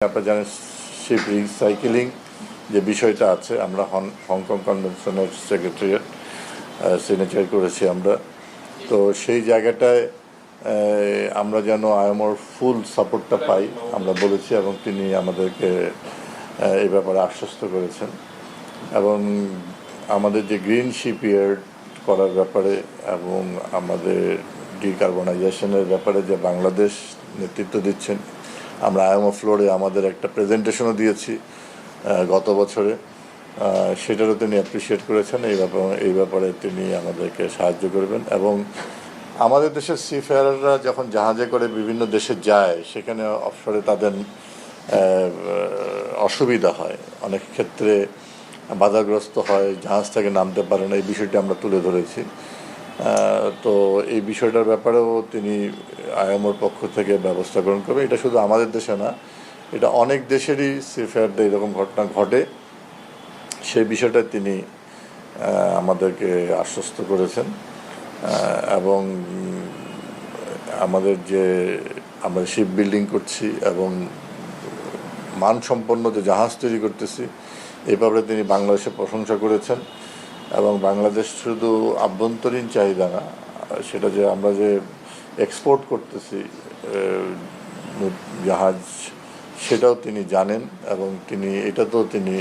আপনারা জানেন sheep recycling যে বিষয়টা আছে, আমরা হংকং কনভেনশনের সেক্রেটারিয়েট সিগনেচার করেছি আমরা। তো সেই জায়গাটায় আমরা যেন আয়ামর ফুল সাপোর্টটা পাই, আমরা বলেছি এবং তিনি আমাদেরকে এই ব্যাপারে আশ্বস্ত করেছেন। এবং আমাদের যে গ্রিন শিপইয়ার্ড করার ব্যাপারে এবং আমাদের ডিকার্বনাইজেশনের ব্যাপারে যে বাংলাদেশ নেতৃত্ব দিচ্ছেন আমরা আয়ামো ফ্লোরে আমাদের একটা প্রেজেন্টেশনও দিয়েছি গত বছরে। সেটারও তিনি অ্যাপ্রিসিয়েট করেছেন, এই ব্যাপারে এই ব্যাপারে তিনি আমাদেরকে সাহায্য করবেন। এবং আমাদের দেশের সিফেয়াররা যখন জাহাজে করে বিভিন্ন দেশে যায়, সেখানে অবসরে তাদের অসুবিধা হয়। অনেক ক্ষেত্রে বাধাগ্রস্ত হয় জাহাজ থেকে নামতে পারে না, এই বিষয়টি আমরা তুলে ধরেছি। তো এই বিষয়টার ব্যাপারেও তিনি আয়ামোর পক্ষ থেকে ব্যবস্থা গ্রহণ করবে। এটা শুধু আমাদের দেশে না, এটা অনেক দেশেরই সিফেয়ারদের এরকম ঘটনা ঘটে। সেই বিষয়টা তিনি আমাদেরকে আশ্বস্ত করেছেন। এবং আমাদের যে, আমরা শিপ বিল্ডিং করছি এবং মানসম্পন্ন যে জাহাজ তৈরি করতেছি, এই ব্যাপারে তিনি বাংলাদেশে প্রশংসা করেছেন। এবং বাংলাদেশ শুধু আভ্যন্তরীণ চাহিদা না, সেটা যে আমরা যে এক্সপোর্ট করতেছি জাহাজ, সেটাও তিনি জানেন এবং তিনি, এটাতেও তিনি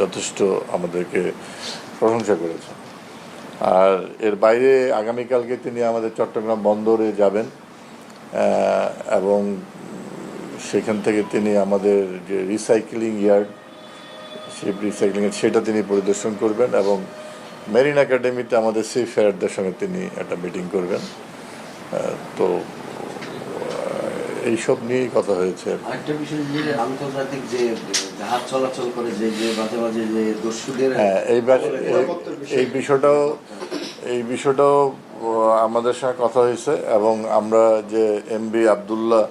যথেষ্ট আমাদেরকে প্রশংসা করেছেন। আর এর বাইরে আগামীকালকে তিনি আমাদের চট্টগ্রাম বন্দরে যাবেন এবং সেখান থেকে তিনি আমাদের যে রিসাইক্লিং ইয়ার্ড শিপ রিসাইক্লিং সেটা তিনি পরিদর্শন করবেন এবং মেরিন একাডেমিতে আমাদের সি ফেয়ারদের সঙ্গে তিনি একটা মিটিং করবেন। তো এইসব নিয়েই কথা হয়েছে আরেকটা বিষয় যে আন্তর্জাতিক যে জাহাজ চলাচল করে যে যে মাঝে মাঝে যে দস্যুদের হ্যাঁ এই এই- এই বিষয়টাও এই বিষয়টাও আমাদের সঙ্গে কথা হয়েছে এবং আমরা যে এমবি আবদুল্লাহ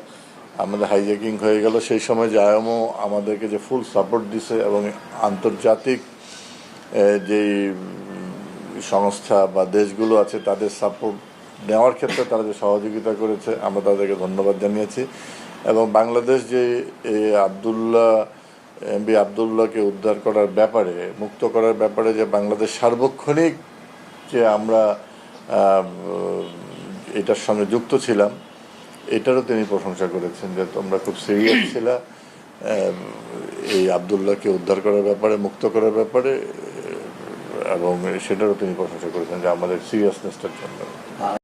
আমাদের হাইজ্যাকিং হয়ে গেল। সেই সময় জায়ামও আমাদেরকে যে ফুল সাপোর্ট দিছে এবং আন্তর্জাতিক যেই সংস্থা বা দেশগুলো আছে, তাদের সাপোর্ট নেওয়ার ক্ষেত্রে তারা যে সহযোগিতা করেছে, আমরা তাদেরকে ধন্যবাদ জানিয়েছি। এবং বাংলাদেশ যে আবদুল্লাহ এমবি আবদুল্লাহকে উদ্ধার করার ব্যাপারে, মুক্ত করার ব্যাপারে যে বাংলাদেশ সার্বক্ষণিক যে আমরা এটার সঙ্গে যুক্ত ছিলাম এটারও তিনি প্রশংসা করেছেন যে তোমরা খুব সিরিয়াস ছিল। এই আবদুল্লাহকে উদ্ধার করার ব্যাপারে মুক্ত করার ব্যাপারে এবং সেটারও তিনি প্রশংসা করেছেন যে আমাদের সিরিয়াসনেসটার জন্য। আর